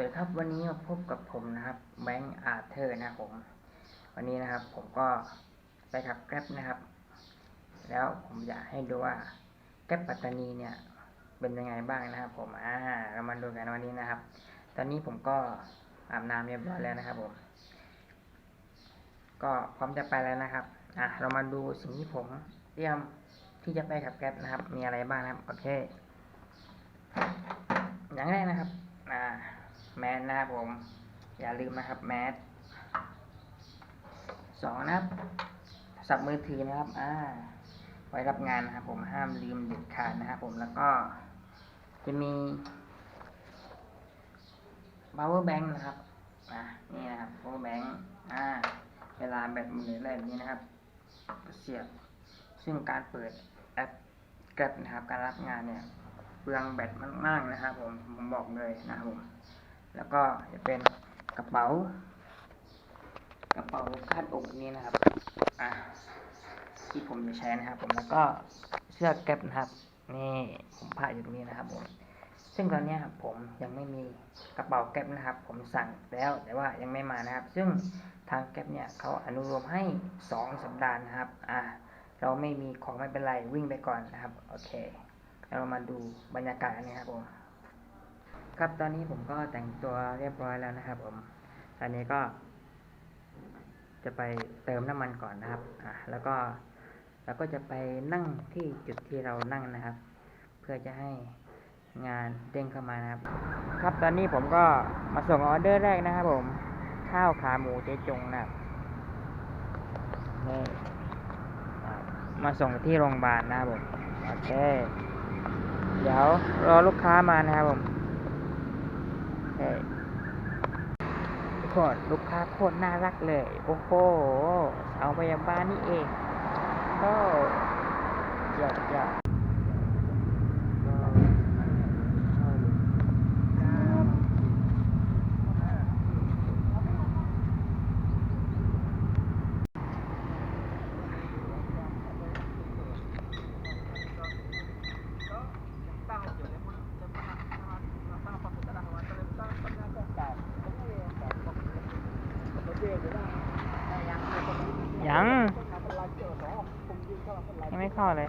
วัสดีครับวันนี้มาพบกับผมนะครับแบงค์อาร์เธอร์นะครับผมวันนี้นะครับผมก็ไปขับแกร็บนะครับ แล้วผมอยากให้ดูว่าแกร็บปัตตานีเนี่ยเป็นยังไงบ้างนะครับ ผมอ่าเรามาดูกันวันนี้นะครับ ตอนนี้ผมก็อาบน้ำเรียบร้อยแล้วนะครับ ผม ก็พร้อมจะไปแล้วนะครับอะเรามาดูสิ่งที่ผมเตรียมที่จะไปขับแกร็บนะครับ มีอะไรบ้างนะครับโอเค อย่างแรกนะครับ แมสนะครับผม อย่าลืมนะครับแมสสองนะครับสับมือถือนะครับ อ่า ไว้รับงานนะครับ ผมห้ามลืมเด็ดขาดนะครับผมแล้วก็จะมี power bank นะครับอ่านี่นะครับ power bank อ่า เวลาแบตมืออะไรแบบนี้นะครับ เสียบ ซึ่งการเปิดแอปแกร็บนะครับ การรับงานเนี่ยเปลืองแบตมากๆนะครับ ผมผมบอกเลยนะครับผม แล้วก็จะเป็นกระเป๋ากระเป๋าคาดอกนี้นะครับอะที่ผมจะใช้นะครับ ผมแล้วก็เสื้อแก๊ปนะครับนี่ผมผ้าอยู่ตรงนี้นะครับผมซึ่งตอนนี้ครับผมยังไม่มีกระเป๋าแก๊ปนะครับ ผมสั่งแล้วแต่ว่ายังไม่มานะครับ ซึ่งทางแก๊ปเนี่ยเขาอนุโลมให้สองสัปดาห์นะครับอะเราไม่มีของไม่เป็นไรวิ่งไปก่อนนะครับโอเคเรามาดูบรรยากาศนนะครับผม ครับตอนนี้ผมก็แต่งตัวเรียบร้อยแล้วนะครับ ผมตอนนี้ก็ จะไปเติมน้ำมันก่อนนะครับอะแล้วก็เราก็จะไปนั่งที่จุดที่เรานั่งนะครับ เพื่อจะให้งานเด้งเข้ามานะครับ ครับตอนนี้ผมก็มาส่งออเดอร์แรกนะครับ ผม ข้าวขาหมูเจ๊จงนะครับนี่มาส่งที่โรงพยาบาลนะครับผมโอเคเดี๋ยวรอลูกค้ามานะครับผมเฮ้ย โคตรลูกค้าโคตรน่ารักเลย โอ้โหเอาพยาบาลนี่เองโอ้ยอด ยัง ยังไม่เข้าเลย